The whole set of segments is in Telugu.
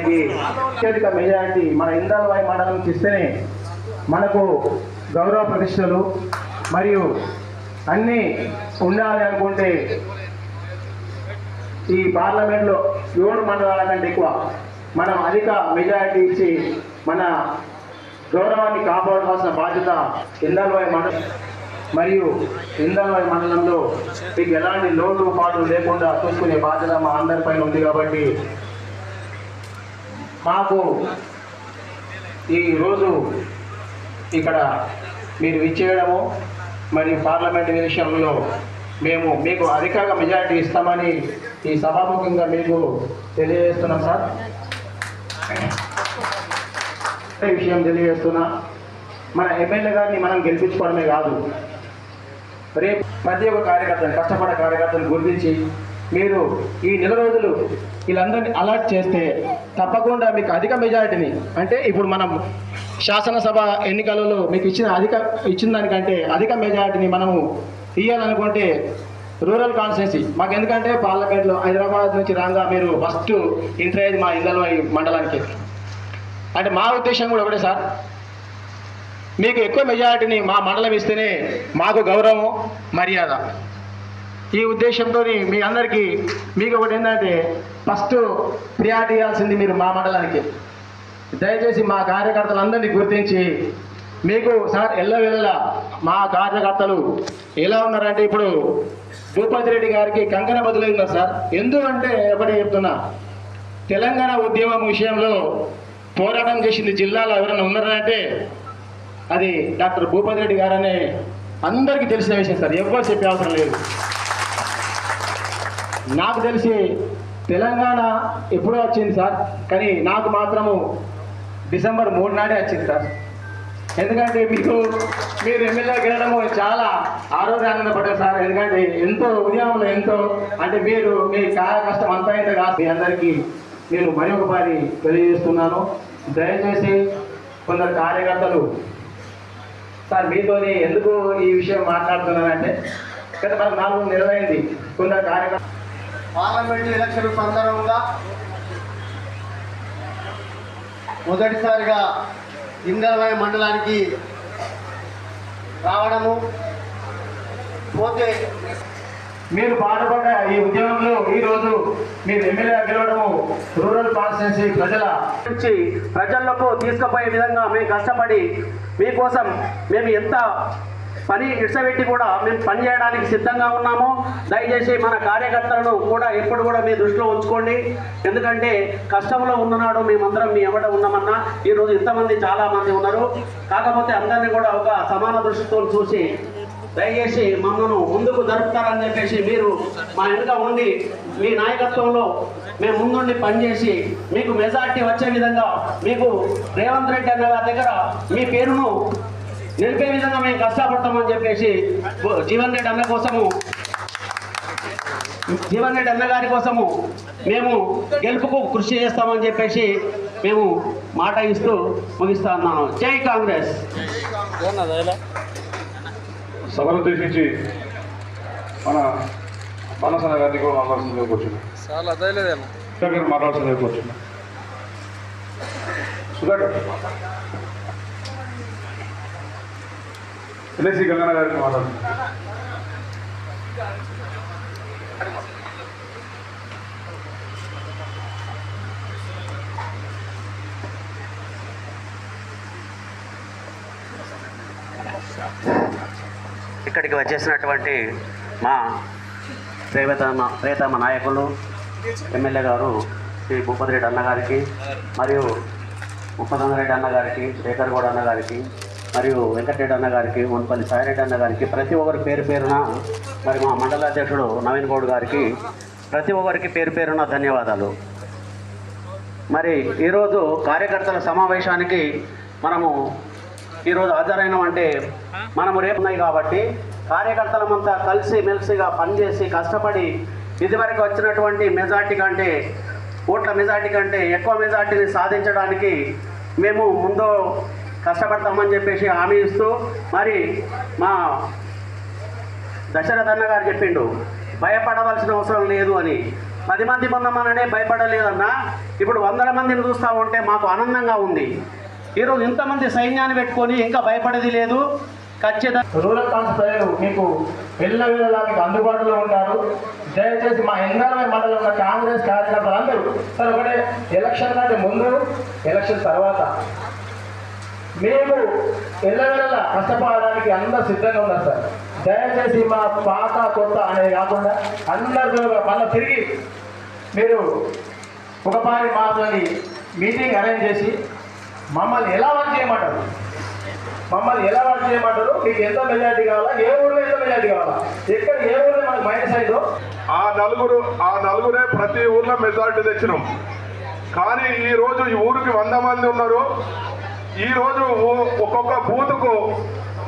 కాంగ్రెస్ అత్యధిక మెజారిటీ మన ఇందల్వాయి మండలం ఇస్తేనే మనకు గౌరవ ప్రతిష్టలు మరియు అన్నీ ఉండాలి అనుకుంటే ఈ పార్లమెంట్లో ఏడు మండలాల కంటే ఎక్కువ మనం అధిక మెజారిటీ ఇచ్చి మన గౌరవాన్ని కాపాడుకోవాల్సిన బాధ్యత ఇందల్వాయి మండలం మరియు ఇందల్వాయి మండలంలో మీకు ఎలాంటి లోటు పాటు లేకుండా చూసుకునే బాధ్యత మా అందరిపైన ఉంది కాబట్టి మాకు ఈ రోజు ఇక్కడ మీరు విచ్చేయడము మరియు పార్లమెంట్ విషయంలో మేము మీకు అధికంగా మెజారిటీ ఇస్తామని ఈ సభాముఖంగా మీకు తెలియజేస్తున్నాం సార్. విషయం తెలియజేస్తున్నా. మన ఎమ్మెల్యే గారిని మనం గెలిపించుకోవడమే కాదు. రేపు ప్రతి ఒక్క కార్యకర్తను కష్టపడే కార్యకర్తను గుర్తించి మీరు ఈ నెల రోజులు వీళ్ళందరినీ అలర్ట్ చేస్తే తప్పకుండా మీకు అధిక మెజారిటీని అంటే ఇప్పుడు మనం శాసనసభ ఎన్నికలలో మీకు ఇచ్చిన అధిక ఇచ్చిన దానికంటే అధిక మెజారిటీని మనము ఇవ్వాలనుకుంటే రూరల్ కాన్స్టిట్యున్సీ మాకు ఎందుకంటే పార్లమెంట్లో హైదరాబాద్ నుంచి రాగా మీరు ఫస్ట్ ఎంట్రీ అయ్యేది మా ఇళ్ళలో ఈ మండలానికి. అంటే మా ఉద్దేశం కూడా ఒకటే సార్. మీకు ఎక్కువ మెజారిటీని మా మండలం ఇస్తేనే మాకు గౌరవం మర్యాద. ఈ ఉద్దేశంతో మీ అందరికీ మీకు ఒకటి ఏంటంటే ఫస్ట్ ప్రియారిటీ ఇవ్వాల్సింది మీరు మా మండలానికి. దయచేసి మా కార్యకర్తలందరినీ గుర్తించి మీకు సార్ ఎల్లవెల్ల మా కార్యకర్తలు ఎలా ఉన్నారంటే ఇప్పుడు భూపతి రెడ్డి గారికి కంకణ బదులైందా సార్. ఎందుకంటే ఒకటి చెప్తున్నా తెలంగాణ ఉద్యమం విషయంలో పోరాటం చేసింది జిల్లాలో ఎవరైనా ఉన్నారంటే అది డాక్టర్ భూపతి రెడ్డి గారనే అందరికీ తెలిసిన విషయం సార్. ఎవ్వరు చెప్పే అవసరం లేదు. నాకు తెలిసి తెలంగాణ ఎప్పుడో వచ్చింది సార్ కానీ నాకు మాత్రము డిసెంబర్ మూడు నాడే వచ్చింది సార్. ఎందుకంటే మీకు మీరు ఎమ్మెల్యే గెలడము చాలా ఆరోగ్య ఆనందపడ్డారు సార్. ఎందుకంటే ఎంతో ఉదయంలో ఎంతో అంటే మీరు మీ కాయ కష్టం అంతా ఇంత కాదు. మీ అందరికీ నేను మరి ఒకసారి తెలియజేస్తున్నాను. దయచేసి కొందరు కార్యకర్తలు సార్ మీతోని ఎందుకు ఈ విషయం మాట్లాడుతున్నానంటే గత నాలుగు నెలలైంది కొందరు కార్యకర్తలు పార్లమెంట్ ఎలక్షన్ సందర్భంగా మొదటిసారిగా ఇందరవాయి మండలానికి రావడము. పోతే మీరు పాటుపడ్డ ఈ ఉద్యమంలో ఈ రోజు మీరు ఎమ్మెల్యే గెలవడము రూరల్ కాన్స్టిట్యున్సీ ప్రజల నుంచి ప్రజలకు తీసుకుపోయే విధంగా మేము కష్టపడి మీకోసం మేము ఎంత పని ఇడ్సబెట్టి కూడా మేము పని చేయడానికి సిద్ధంగా ఉన్నాము. దయచేసి మన కార్యకర్తలను కూడా ఎప్పుడు కూడా మీ దృష్టిలో ఉంచుకోండి. ఎందుకంటే కష్టంలో ఉన్ననాడు మేమందరం మీ ఎవడ ఉన్నామన్నా ఈరోజు ఇంతమంది చాలామంది ఉన్నారు. కాకపోతే అందరినీ కూడా ఒక సమాన దృష్టితో చూసి దయచేసి మమ్మల్ని ముందుకు జరుపుతారని చెప్పేసి మీరు మా వెనుక ఉండి మీ నాయకత్వంలో మేము ముందుండి పనిచేసి మీకు మెజార్టీ వచ్చే విధంగా మీకు రేవంత్ రెడ్డి అన్న గారి దగ్గర మీ పేరును నిలిపే విధంగా మేము కష్టపడతామని చెప్పేసి జీవన్ రెడ్డి అన్న కోసము జీవన్ రెడ్డి అన్న గారి కోసము మేము గెలుపుకు కృషి చేస్తామని చెప్పేసి మేము మాట ఇస్తూ ముగిస్తా ఉన్నాను జై కాంగ్రెస్. సభను ఉద్దేశించి మన మనసన గారిని కూడా మాట్లాడుతుందే కూర్చున్నాం మాట్లాడుతుందే కూర్చున్నాం సుధాకర్ ఎల్ఐసి గంగన్న గారికి మాట్లాడుతున్నారు ఇక్కడికి వచ్చేసినటువంటి మా ప్రేమతమ ప్రేతమ నాయకులు ఎమ్మెల్యే గారు శ్రీ భూపతిరెడ్డి రెడ్డి అన్నగారికి మరియు ఉప్పదంగరెడ్డి రెడ్డి అన్నగారికి శేఖర్ గౌడ్ అన్నగారికి మరియు వెంకటరెడ్డి అన్న గారికి మున్పల్లి సాయిరెడ్డి అన్న గారికి ప్రతి ఒక్కరి పేరు పేరున మరి మా మండల అధ్యక్షుడు నవీన్ గౌడ్ గారికి ప్రతి ఒక్కరికి పేరు పేరున ధన్యవాదాలు. మరి ఈరోజు కార్యకర్తల సమావేశానికి మనము ఈరోజు హాజరైనాం అంటే మనము రేపు ఉన్నాయి కాబట్టి కార్యకర్తలమంతా కలిసి మెలిసిగా పనిచేసి కష్టపడి ఇదివరకు వచ్చినటువంటి మెజార్టీ కంటే ఓట్ల మెజార్టీ కంటే ఎక్కువ మెజార్టీని సాధించడానికి మేము ముందు కష్టపడతామని చెప్పేసి హామీ ఇస్తూ మరి మా దశరథన్న గారు చెప్పిండు భయపడవలసిన అవసరం లేదు అని. పది మంది మొన్నమననే భయపడలేదన్నా ఇప్పుడు వందల మందిని చూస్తూ ఉంటే మాకు ఆనందంగా ఉంది. ఈరోజు ఇంతమంది సైన్యాన్ని పెట్టుకొని ఇంకా భయపడేది లేదు. ఖచ్చితంగా రూరల్ కాన్స్ ప్రజలు మీకు ఎల్ల వేళలా అందుబాటులో ఉంటారు. దయచేసి మా ఎన్ఆర్ఐ మండలంలో ఉన్న కాంగ్రెస్ కార్యకర్తలు అందరూ సార్ ఒకటే ఎలక్షన్ కంటే ముందు ఎలక్షన్ తర్వాత మేము ఎల్లవేళలా కష్టపడడానికి అందరూ సిద్ధంగా ఉన్నారు సార్. దయచేసి మా పాత కొత్త అనేది కాకుండా అందరితో మళ్ళీ తిరిగి మీరు ఒకసారి మాట్లాడి మీటింగ్ అరేంజ్ చేసి మమ్మల్ని ఎలా వర్క్ చేయమంటారు? మమ్మల్ని ఎలా వర్క్ చేయమంటారు? మీకు ఎంత మెజారిటీ కావాలా? ఏ ఊళ్ళో ఎంత మెజారిటీ కావాలా? ఎక్కడ ఏ ఊళ్ళో మనకు మైనస్ అయిందో? ఆ నలుగురు ఆ నలుగురే ప్రతి ఊర్లో మెజారిటీ తెచ్చినాం. కానీ ఈ రోజు ఈ ఊరికి వంద మంది ఉన్నారు. ఈ రోజు ఒక్కొక్క బూత్కు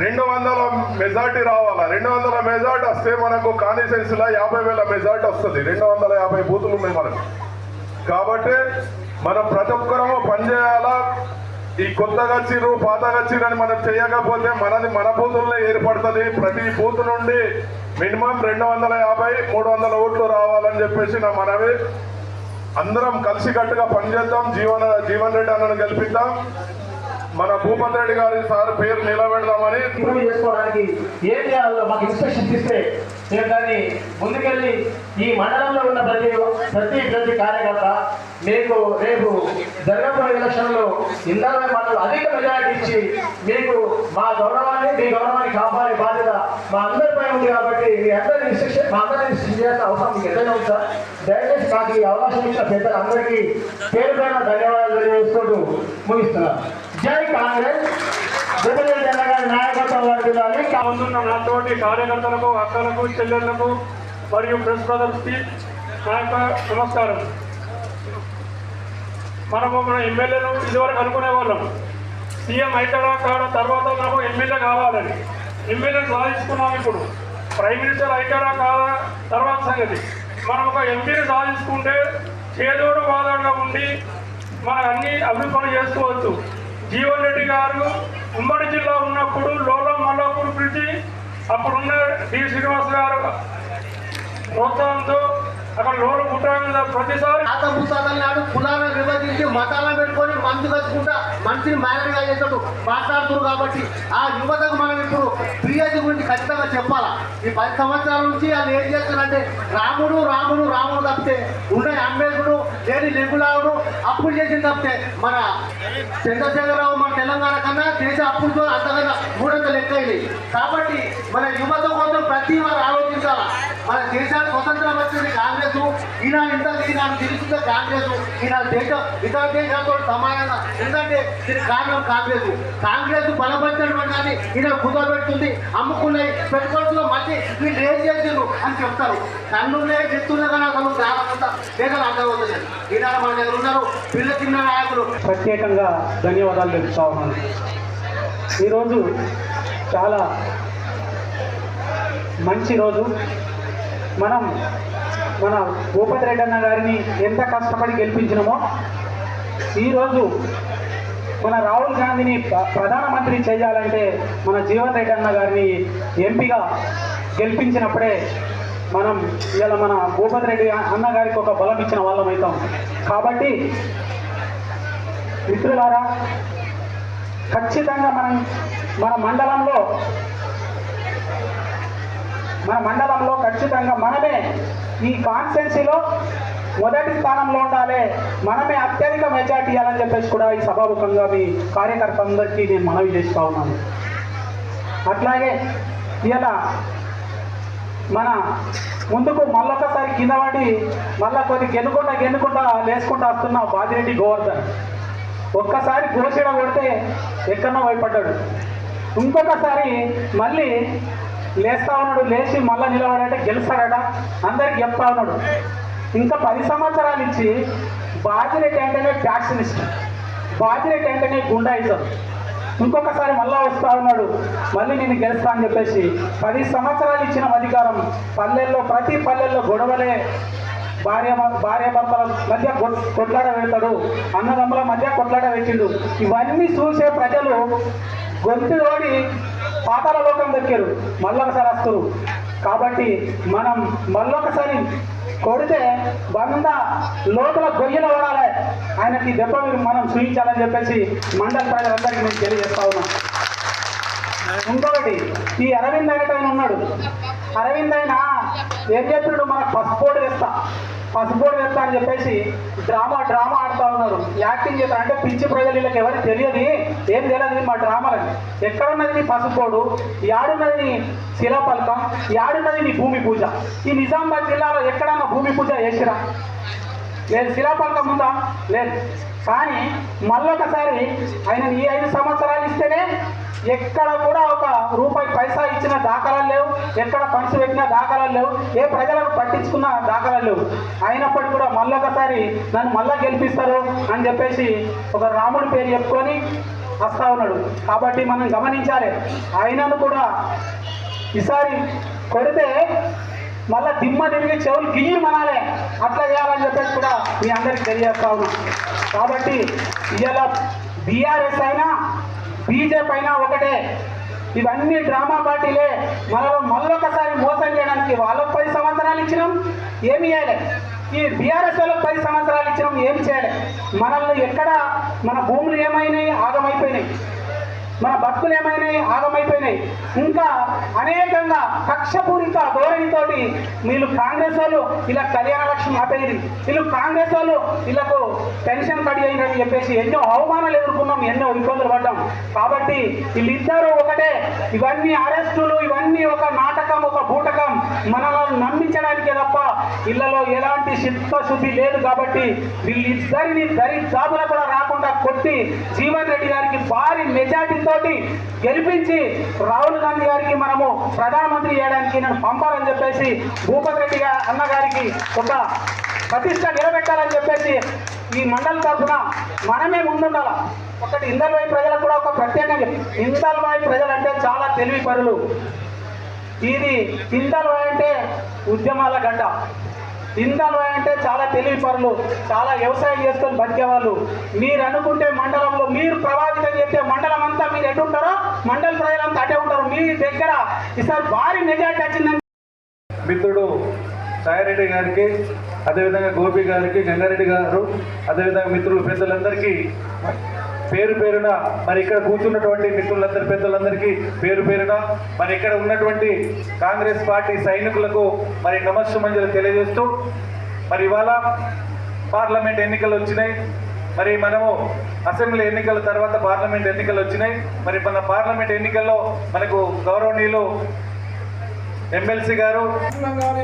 రెండు వందల మెజార్టీ రావాలా? రెండు వందల మెజార్టీ వస్తే మనకు కాన్స్టిట్యున్సీలో యాభై వేల మెజార్టీ వస్తుంది. రెండు వందల యాభై బూతులు ఉన్నాయి మనకు. కాబట్టి మనం ప్రతి ఒక్కరము పనిచేయాలా ఈ కొత్తగా వచ్చిర్రు పాతగా వచ్చిర్రు అని మనం చేయకపోతే మనది మన బూతుల్లో ఏర్పడుతుంది. ప్రతి బూత్ నుండి మినిమం రెండు వందల యాభై మూడు వందల ఓట్లు రావాలని చెప్పేసి నా మనవి. అందరం కలిసికట్టుగా పనిచేద్దాం జీవన జీవన్ రెడ్డి అన్నను గెలిపిద్దాం. మన భూపతి రెడ్డి గారి సార్ పేరు నిలబెడదామని ఇంప్రూవ్ చేసుకోవడానికి ఏం చేయాలో మాకు ఇన్స్పెక్షన్ ఇస్తే నేను దాన్ని ముందుకెళ్ళి ఈ మండలంలో ఉన్న ప్రతి ప్రతి ప్రతి కార్యకర్త మీకు రేపు జరగబోయే ఎలక్షన్లో ఇందాక మండలం అధిక మెజారిటీ ఇచ్చి మీకు మా గౌరవాన్ని మీ గౌరవాన్ని కాపాడే బాధ్యత మా అందరిపై ఉంది కాబట్టి మీ అందరి ఇన్స్ట్రక్షన్ మా అందరి ఇన్స్ట్రక్షన్ చేయాల్సిన అవసరం మీకు ఎంతైనా ఉంది సార్. దయచేసి నాకు ఈ అవకాశం ఇచ్చిన పెద్దలందరికీ పేరు పైన ధన్యవాదాలు తెలియజేసుకుంటూ ముగిస్తున్నాను. జై కాంగ్రెస్. విభజన జనగారి నాయకత్వం వర్దిల్లాలి. ముందున్న నాతోటి కార్యకర్తలకు అక్కలకు చెల్లెళ్ళకు మరియు ప్రెస్ బ్రదర్స్కి నా యొక్క నమస్కారం. మనము మన ఎమ్మెల్యేలు ఇదివరకు అనుకునే వాళ్ళం సీఎం అవుతాడా కాడ తర్వాత మనకు ఎమ్మెల్యే కావాలని. ఎమ్మెల్యే సాధించుకున్నాం ఇప్పుడు. ప్రైమ్ మినిస్టర్ అవుతాడా కాదా తర్వాత సంగతి. మనం ఒక ఎంపీని సాధించుకుంటే చేదోడు బాధగా ఉండి మనం అన్ని అభివృద్ధి చేసుకోవచ్చు. జీవన్ రెడ్డి గారు ఉమ్మడి జిల్లా ఉన్నప్పుడు లోలం మల్లాపూర్ బ్రిడ్జి అప్పుడున్న డి శ్రీనివాస్ గారు ప్రోత్సాహంతో అక్కడ లోలు పుట్టాక ప్రతిసారి అత ముత్తాతల నాడు కులాలను విభజించి మతాలను పెట్టుకొని మందు కట్టుకుంటా మనిషిని మేనగా చేసినట్టు మాట్లాడుతున్నారు కాబట్టి ఆ యువతకు మనం ఇప్పుడు పిహెచ్ గురించి ఖచ్చితంగా చెప్పాలా? ఈ పది సంవత్సరాల నుంచి వాళ్ళు ఏం చేస్తారంటే రాముడు రాముడు రాముడు తప్పితే ఉండే అంబేద్కుడు లేని లింగులావుడు అప్పులు చేసిన తప్పితే మన చంద్రశేఖరరావు మన తెలంగాణ కన్నా దేశ అప్పులతో అంతకన్నా మూడంత లెక్క కాబట్టి మన యువత కోసం ప్రతి వారు ఆలోచించాలా? మన దేశానికి స్వతంత్రం వచ్చింది కాంగ్రెస్. ఈనాడు ఇంత ఈనాడు తెలుస్తుందో కాంగ్రెస్. ఈనాడు దేశం ఇతర దేశాలతో సమానం ఎందుకంటే దీనికి కారణం కాంగ్రెస్. కాంగ్రెస్ బలపరిచడం కానీ ఈయన కుదరబెడుతుంది. అమ్ముకున్నాయి. పెట్టుకోవడంలో మళ్ళీ వీళ్ళు ఏం చేసిండ్రు అని చెప్తారు. కన్నున్నాయి చెప్తున్నా కానీ అసలు గ్రామంతా దేశాలు అర్థమవుతుంది ఈనాడు మన దగ్గర ఉన్నారు పిల్ల చిన్న నాయకులు. ప్రత్యేకంగా ధన్యవాదాలు తెలుపుతా ఉన్నాను. ఈరోజు చాలా మంచి రోజు. మనం మన భూపతి రెడ్డి అన్న గారిని ఎంత కష్టపడి గెలిపించినామో ఈరోజు మన రాహుల్ గాంధీని ప్ర- ప్రధానమంత్రి చేయాలంటే మన జీవన్ రెడ్డి అన్న గారిని ఎంపీగా గెలిపించినప్పుడే మనం ఇలా మన భూపతి రెడ్డి అన్న గారికి ఒక బలం ఇచ్చిన వాళ్ళం అవుతాం. కాబట్టి మిత్రులారా ఖచ్చితంగా మనం మన మండలంలో మన మండలంలో ఖచ్చితంగా మనమే ఈ కాన్స్టెన్సీలో మొదటి స్థానంలో ఉండాలి. మనమే అత్యధిక మెజార్టీ ఇవ్వాలని చెప్పేసి కూడా ఈ సభాముఖంగా మీ కార్యకర్తలందరికీ నేను మనవి చేస్తూ ఉన్నాను. అట్లాగే ఇలా మన ముందుకు మళ్ళొకసారి కింద పడి మళ్ళా కొద్ది గెనుకుంటా గెనుకుంటా లేసుకుంటా వస్తున్న బాజిరెడ్డి గోవర్ధన్. ఒక్కసారి గోసిడ కొడితే ఎక్కడో భయపడ్డాడు. ఇంకొకసారి మళ్ళీ లేస్తా ఉన్నాడు లేచి మళ్ళీ నిలబడంటే గెలుస్తాడట అందరికి చెప్తా ఉన్నాడు. ఇంకా పది సంవత్సరాలు ఇచ్చి బాజిరెడ్డి అంటేనే ఫ్యాక్షనిస్ట్ బాజిరెడ్డి అంటేనే గుండాయిజం. ఇంకొకసారి మళ్ళా వస్తా ఉన్నాడు మళ్ళీ నేను గెలుస్తా అని చెప్పేసి పది సంవత్సరాలు ఇచ్చిన అధికారం పల్లెల్లో ప్రతి పల్లెల్లో గొడవలే. భార్య భార్య భర్తల మధ్య కొట్లాడ పెడతాడు అన్నదమ్ముల మధ్య కొట్లాడ పెట్టిండు. ఇవన్నీ చూసే ప్రజలు గొంతు ఓడి పాతాల లోకం దక్కారు. మళ్ళొకసారి వస్తారు కాబట్టి మనం మళ్ళొకసారి కొడితే వంద లోపల గొయ్యలు పడాలి ఆయనకి దెబ్బ మనం చూపించాలని చెప్పేసి మండల ప్రజలందరికీ నేను తెలియజేస్తా ఉన్నాం. ఇంకొకటి ఈ అరవింద్ అనేట ఆయన ఉన్నాడు. అరవింద్ ఆయన ఏం చెప్పాడు మనకు పసుపోడు తెస్తా. పసుపోడు వెళ్తా అని చెప్పేసి డ్రామా డ్రామా ఆడుతా ఉన్నారు. యాక్టింగ్ చేస్తారు అంటే పిచ్చి ప్రజలు వీళ్ళకి ఎవరికి తెలియదు. ఏం తెలియదు మా డ్రామాలని. ఎక్కడున్నది నీ పసుపోడు యాడున్నది నీ శిలాపలకం యాడున్నది నీ భూమి పూజ? ఈ నిజామాబాద్ జిల్లాలో ఎక్కడన్నా భూమి పూజ చేసిరా? లేదు శిలాపలకం ఉందా లేదు. కానీ మళ్ళొకసారి ఆయన ఈ ఐదు సంవత్సరాలు ఎక్కడ కూడా ఒక రూపాయి పైసా ఇచ్చిన దాఖలాలు లేవు. ఎక్కడ ఫండ్స్ పెట్టిన దాఖలాలు లేవు. ఏ ప్రజలను పట్టించుకున్న దాఖలాలు లేవు. అయినప్పటికీ కూడా మళ్ళొకసారి నన్ను మళ్ళా గెలిపిస్తారు అని చెప్పేసి ఒక రాముడి పేరు చెప్పుకొని వస్తా ఉన్నాడు. కాబట్టి మనం గమనించాలి. ఆయనను కూడా ఈసారి కొడితే మళ్ళా దిమ్మ తిరిగి చెవులు గియ్యి మనాలే. అట్లా చేయాలని చెప్పేసి కూడా మీ అందరికి తెలియజేస్తా ఉన్నాం. కాబట్టి ఇలా బీఆర్ఎస్ అయినా బీజేపీ అయినా ఒకటే. ఇవన్నీ డ్రామా పార్టీలే. మనలో మళ్ళొకసారి మోసం చేయడానికి వాళ్ళకు పది సంవత్సరాలు ఇచ్చినాం ఏమి చేయలేదు ఈ బీఆర్ఎస్ వాళ్ళకి పది సంవత్సరాలు ఇచ్చినాం ఏమి చేయలేదు మనల్ని ఎక్కడ మన భూములు ఏమైనాయి ఆగమైపోయినాయి. మన బతుకులు ఏమైనాయి? ఆగమైపోయినాయి. ఇంకా అనేకంగా కక్షపూరిత ధోరణితోటి వీళ్ళు కాంగ్రెస్ వాళ్ళు ఇలా కళ్యాణ లక్ష్యం ఆపేది. వీళ్ళు కాంగ్రెస్ వాళ్ళు వీళ్ళకు పెన్షన్ కడి అయిందని చెప్పేసి ఎన్నో అవమానాలు ఎదుర్కొన్నాం ఎన్నో ఇబ్బందులు పడ్డాం. కాబట్టి వీళ్ళిద్దరూ ఒకటే. ఇవన్నీ అరెస్టులు ఇవన్నీ ఒక నాటకం ఒక బూటకం. మనల్ని నమ్మించడానికే తప్ప ఇళ్ళలో ఎలాంటి శిల్పశుద్ధి లేదు కాబట్టి వీళ్ళిద్దరిని దరి జాబులు కూడా రాకుండా కొట్టి జీవన్ రెడ్డి గారికి భారీ మెజార్టీ తోటి గెలిపించి రాహుల్ గాంధీ గారికి మనము ప్రధానమంత్రి చేయడానికి నేను పంపాలని చెప్పేసి భూపతి రెడ్డి అన్నగారికి ఒక ప్రతిష్ట నిలబెట్టాలని చెప్పేసి ఈ మండలి తరఫున మనమే ముందుండాల. ఒకటి ఇందల్వాయి ప్రజలకు కూడా ఒక ప్రత్యేకంగా ఇందల్వాయి ప్రజలు అంటే చాలా తెలివి పరులు. ఇది ఇందల్వాయి అంటే ఉద్యమాల గడ్డ. ఇందల్వాయి అంటే చాలా తెలివి పరులు చాలా వ్యవసాయం చేసుకొని బతికేవాళ్ళు. మీరు అనుకుంటే మండలంలో మీరు ప్రభావితం చేస్తే ఎటు ఉంటారో? మండల ప్రజలంతా అటే ఉంటారు. మీ దగ్గర ఈసారి భారీ మెజార్టీ వచ్చిందని మిత్రుడు సాయిరెడ్డి గారికి అదేవిధంగా గోపి గారికి గంగారెడ్డి గారు అదేవిధంగా మిత్రులు పెద్దలందరికీ పేరు పేరున మరి ఇక్కడ కూర్చున్నటువంటి మిత్రులందరి పెద్దలందరికీ పేరు పేరున మరి ఇక్కడ ఉన్నటువంటి కాంగ్రెస్ పార్టీ సైనికులకు మరి నమస్సుమంజలు తెలియజేస్తూ మరి ఇవాళ పార్లమెంట్ ఎన్నికలు వచ్చినాయి. మరి మనము అసెంబ్లీ ఎన్నికల తర్వాత పార్లమెంట్ ఎన్నికలు వచ్చినాయి. మరి మన పార్లమెంట్ ఎన్నికల్లో మనకు గౌరవనీయులు ఎమ్మెల్సీ గారు రంగాల్లో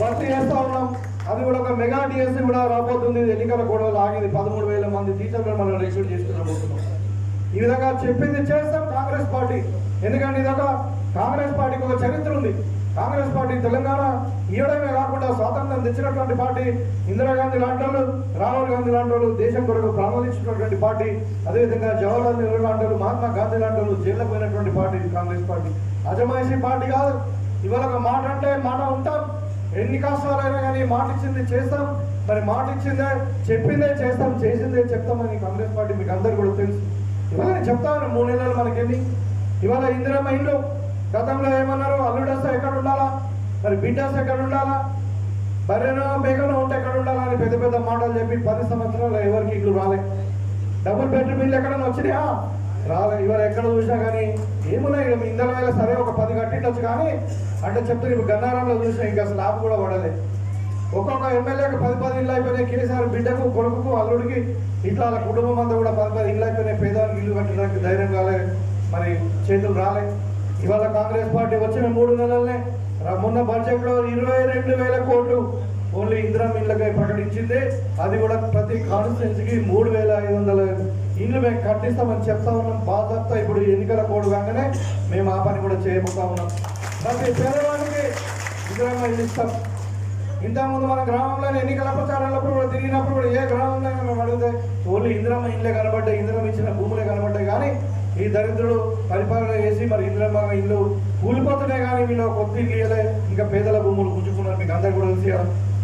భర్తీ చేస్తా ఉన్నాం. అది కూడా ఒక మెగా డిఎస్సీ కూడా రాబోతుంది. ఎన్నికల గొడవలు ఆగింది. పదమూడు వేల మంది టీచర్లు మనం రిక్రూట్ చేసుకున్నాం ఈ విధంగా చెప్పింది చేస్తాం కాంగ్రెస్ పార్టీ. ఎందుకంటే ఇదొక కాంగ్రెస్ పార్టీకి ఒక చరిత్ర ఉంది. కాంగ్రెస్ పార్టీ తెలంగాణ ఇవ్వడమే కాకుండా స్వాతంత్రం తెచ్చినటువంటి పార్టీ ఇందిరాగాంధీ లాంటి వాళ్ళు రాహుల్ గాంధీ లాంటి వాళ్ళు దేశం కొరకు ప్రారంభించినటువంటి పార్టీ అదేవిధంగా జవహర్లాల్ నెహ్రూ లాంటి వాళ్ళు మహాత్మా గాంధీ లాంటి వాళ్ళు జైల్లో పోయినటువంటి పార్టీ కాంగ్రెస్ పార్టీ. అజమాయిషీ పార్టీ కాదు. ఇవాళ ఒక మాట అంటే మాట ఉంటాం. ఎన్ని కష్టాలైనా కానీ మాట ఇచ్చింది చేస్తాం. మరి మాట ఇచ్చిందే చెప్పిందే చేస్తాం చేసిందే చెప్తామని కాంగ్రెస్ పార్టీ మీకు అందరు కూడా తెలుసు. ఇవాళ చెప్తాను మూడు నెలలు మనకేమి ఇవాళ ఇందిరమ్మ ఇల్లు గతంలో ఏమన్నారు అల్లుడస్ ఎక్కడ ఉండాలా? మరి బిడ్డస్ ఎక్కడ ఉండాలా? బర్రెనో బేగనో ఉంటే ఎక్కడ ఉండాలా అని పెద్ద పెద్ద మాటలు చెప్పి పది సంవత్సరాలు ఎవరికి ఇల్లు రాలే. డబుల్ బెడ్రూమ్ ఇల్లు ఎక్కడైనా వచ్చినాయా? రాలే. ఇవాళ ఎక్కడ చూసినా కానీ ఏమున్నాయి? ఇక ఇందల వేళ సరే ఒక పది కట్టిండొచ్చు కానీ అంటే చెప్తే ఇప్పుడు గన్నారంలో చూసినా ఇంకా అసలు లాభం కూడా పడలే. ఒక్కొక్క ఎమ్మెల్యేకి పది పది ఇల్లు అయిపోయినాయి. కేసీఆర్ బిడ్డకు కొడుకుకు అల్లుడికి ఇట్లా వాళ్ళ కుటుంబం అంతా కూడా పది పది ఇల్లు అయిపోయినాయి. పేదవానికి ఇల్లు కట్టడానికి ధైర్యం రాలే. మరి చేతులు రాలే. ఇవాళ కాంగ్రెస్ పార్టీ వచ్చిన మూడు నెలలనే మొన్న బడ్జెట్లో ఇరవై రెండు వేల కోట్లు ఓన్లీ ఇందిరా ఇళ్ళకై ప్రకటించింది. అది కూడా ప్రతి కాన్స్టిట్యున్సీకి మూడు వేల ఐదు వందల ఇల్లు మేము కట్టిస్తామని చెప్తా ఉన్నాం. బాధ్యత ఇప్పుడు ఎన్నికల కోడ్ కాగానే మేము ఆ పని కూడా చేయబోతా ఉన్నాం. ప్రతి పేదవాడికి ఇందిరమ్మ ఇల్లు ఇస్తాం ఇంతకుముందు మన గ్రామంలో ఎన్నికల ప్రచారాలప్పుడు కూడా తిరిగినప్పుడు కూడా ఏ గ్రామంలో మేము అడిగితే ఓన్లీ ఇందిరమ్మ ఇల్లే కనబడ్డాయి ఇందిరమ్మ ఇచ్చిన భూములే కనబడ్డాయి. కానీ ఈ దరిద్రుడు పరిపాలన చేసి మరి ఇంద్రమ్మ ఇల్లు కూలిపోతున్నాయి కానీ వీళ్ళు కొద్ది ఇయ్యలే ఇంకా పేదల భూములు గుంజుకున్నారు. మీకు అందరు కూడా తెలిసి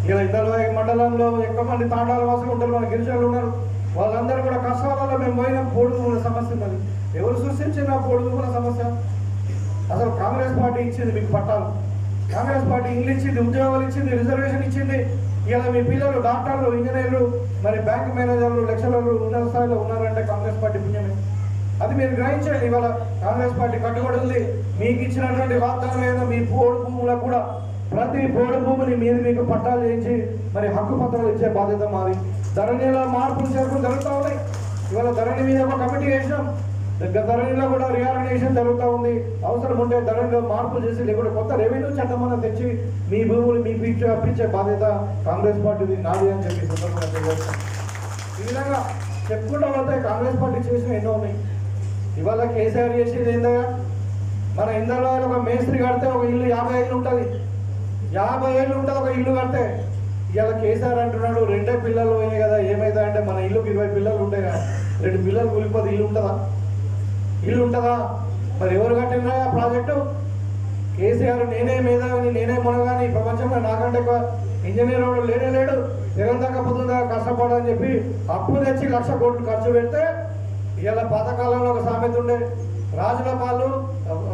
ఇలా ఇద్దరు మండలంలో ఎక్కువ మంది తాండాల వాసులు ఉంటారు. మన గిరిజనులు ఉన్నారు. వాళ్ళందరూ కూడా కష్టాలలో మేము పోయిన. పోడు సమస్య మరి ఎవరు సృష్టించిన పోడు సమస్య? అసలు కాంగ్రెస్ పార్టీ ఇచ్చింది మీకు పట్టాలు. కాంగ్రెస్ పార్టీ ఇల్లు ఇచ్చింది ఉద్యోగాలు ఇచ్చింది రిజర్వేషన్ ఇచ్చింది. ఇలా మీ పిల్లలు డాక్టర్లు ఇంజనీర్లు మరి బ్యాంక్ మేనేజర్లు లెక్చరర్లు ఉన్నత స్థాయిలో ఉన్నారంటే కాంగ్రెస్ పార్టీ పుణ్యం అది మీరు గ్రహించండి ఇవాళ కాంగ్రెస్ పార్టీ కట్టుబడి ఉంది. మీకు ఇచ్చినటువంటి వాగ్దానం ఏదో మీ పోడు భూములకు కూడా ప్రతి పోడు భూమిని మీద మీకు పట్టాలు చేయించి మరి హక్కు పత్రాలు ఇచ్చే బాధ్యత మాది. ధరణిలో మార్పులు చేర్పులు జరుగుతూ ఉన్నాయి. ఇవాళ ధరణి మీద ఒక కమిటీ వేసినాం దగ్గర ధరణిలో కూడా రియార్గనైజేషన్ జరుగుతూ ఉంది. అవసరం ఉంటే ధరణిలో మార్పులు చేసి లేకుంటే కొత్త రెవెన్యూ చట్టం అన్న తెచ్చి మీ భూములు మీకు ఇచ్చి అప్పించే బాధ్యత కాంగ్రెస్ పార్టీది నాది అని చెప్పి సందర్భంగా ఈ విధంగా చెప్పుకుంటా పోతే కాంగ్రెస్ పార్టీ చేసిన ఎన్నో ఉన్నాయి. ఇవాళ కేసీఆర్ చేసేది ఏందయ్యా? మన ఇందరిలో ఒక మేస్త్రి కడితే ఒక ఇల్లు యాభై ఏళ్ళు ఉంటుంది. యాభై ఏళ్ళు ఉంటుంది ఒక ఇల్లు కడితే ఇవాళ కేసీఆర్ అంటున్నాడు రెండే పిల్లలు పోయినాయి కదా ఏమైందా అంటే మన ఇల్లుకి ఇరవై పిల్లలు ఉంటాయి కదా రెండు పిల్లలు కూలిపోతే ఇల్లు ఉంటుందా? ఇల్లు ఉంటుందా? మరి ఎవరు కట్టినా ఆ ప్రాజెక్టు? కేసీఆర్ నేనే మేధావిని నేనే మునగాని ప్రపంచంలో నాకంటే ఎక్కువ ఇంజనీర్ వాడు లేనే లేడు? నిరంతరంగా పొద్దుగా కష్టపడని చెప్పి అప్పు తెచ్చి లక్ష కోట్లు ఖర్చు పెడితే ఇవాళ పాతకాలంలో ఒక సామెత ఉండే రాజుల పాలు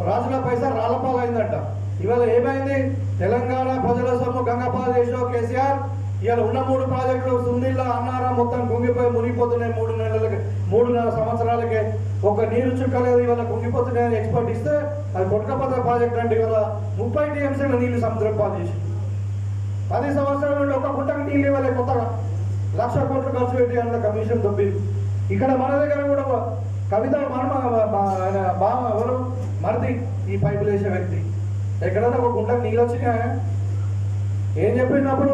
రాజుల పైసా రాళ్ళపాలు అయిందంట. ఇవాళ ఏమైంది? తెలంగాణ ప్రజల సొమ్ము గంగపాల చేసావు కేసీఆర్. ఇవాళ ఉన్న మూడు ప్రాజెక్టులు సుందిల్లా అన్నారా మొత్తం కుంగిపోయి మునిగిపోతున్నాయి మూడు నెలలకి మూడు సంవత్సరాలకే. ఒక నీరు చుక్కలేదు ఇవాళ కుంగిపోతున్నాయని ఎక్స్పర్ట్ ఇస్తే అది కొట్టకపోతే ప్రాజెక్ట్ అంటే ఇవాళ ముప్పై టీఎంసీల నీళ్ళు సముద్రం పాలు చేసి పది సంవత్సరాల నుండి ఒక గుంటకు నీళ్ళు ఇవ్వలే కొత్తగా. లక్ష కోట్లు ఖర్చు పెట్టి అందులో కమిషన్ దొబ్బి ఇక్కడ మన దగ్గర కూడా కవిత మర్మ ఆయన బావ ఎవరు? మరిది ఈ పైపులు వేసే వ్యక్తి. ఎక్కడైనా ఒక గుంటకు నీళ్ళు వచ్చినా ఏం చెప్పినప్పుడు అప్పుడు?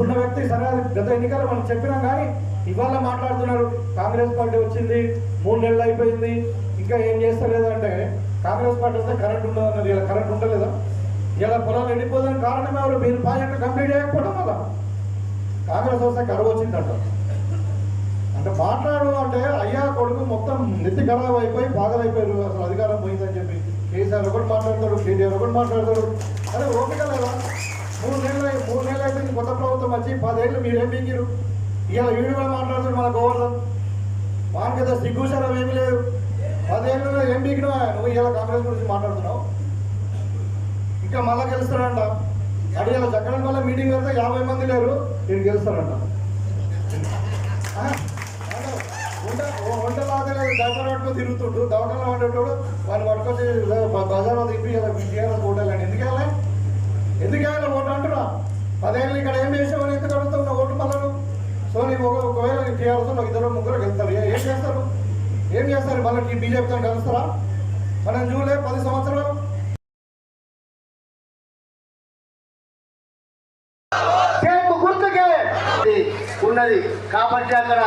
ఉన్న వ్యక్తి సరే గత ఎన్నికలు మనం చెప్పినాం కానీ ఇవాళ మాట్లాడుతున్నారు. కాంగ్రెస్ పార్టీ వచ్చింది మూడు నెలలు అయిపోయింది ఇంకా ఏం చేస్తలేదంటే కాంగ్రెస్ పార్టీ వస్తే కరెంట్ ఉండదు ఇలా కరెంట్ ఉండలేదా? ఇలా పొలాలు ఎండిపోదని కారణం ఎవరు? మీరు ప్రాజెక్టు కంప్లీట్ చేయకపోవడం వల్ల. కాంగ్రెస్ వస్తే కరువు వచ్చిందంటారు అంటే మాట్లాడు అంటే అయ్యా కొడుకు మొత్తం నెత్తి ఖరాబ్ అయిపోయి బాధలైపోయారు. అసలు అధికారం పోయిందని చెప్పి కేసీఆర్ ఒకటి మాట్లాడతాడు కేటీఆర్ ఒకటి మాట్లాడతాడు. అదే ఓపిక లేదా? మూడు నెలలు మూడు నెలలు అయిపోయింది కొత్త ప్రభుత్వం వచ్చి పదేళ్ళు మీరేం పీకిరు ఇవాళ వీడు కూడా మాట్లాడుతాడు మన గోవర్ధన్. వానికి కదా సిగ్గుశరం ఏమీ లేదు. పదేళ్ళు ఏం పీకినా నువ్వు ఇలా కాంగ్రెస్ గురించి మాట్లాడుతున్నావు. ఇంకా మళ్ళా గెలుస్తాడంట. అడిగి ఇలా జగ్గడం వల్ల మీటింగ్ వెళ్తే యాభై మంది లేరు నేను గెలుస్తాడంట. వాడు డబ్బర్ పట్టుకొని తిరుగుతుండు. దవటంలో పడేటోడు వాడిని పట్టుకొచ్చి బజార్లో తిప్పి ఇలా ఫోటోలు ఓటాలని ఎందుకు వెళ్ళాలి ఎందుకు వెళ్ళాలి ఓటు అంటున్నా. పదేళ్ళు ఇక్కడ ఏం చేసామని ఎందుకు అడుగుతున్నా ఓటు పనులు సో నీకు ఒక ఒకవేళ నీకు టీఆర్ఎస్ ఒక ఇద్దరు ముగ్గురు వెళ్తారు ఏం చేస్తారు? ఏం చేస్తారు? మళ్ళీ నీ బీజేపీతో కలుస్తారా? మనం చూడలే పది సంవత్సరాలు. ఉన్నది కాబట్టి అక్కడ.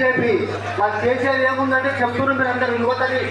బీజేపీ. వాళ్ళు చేసేది ఏముందంటే చెప్తున్నారు మీరు అందరు యువతని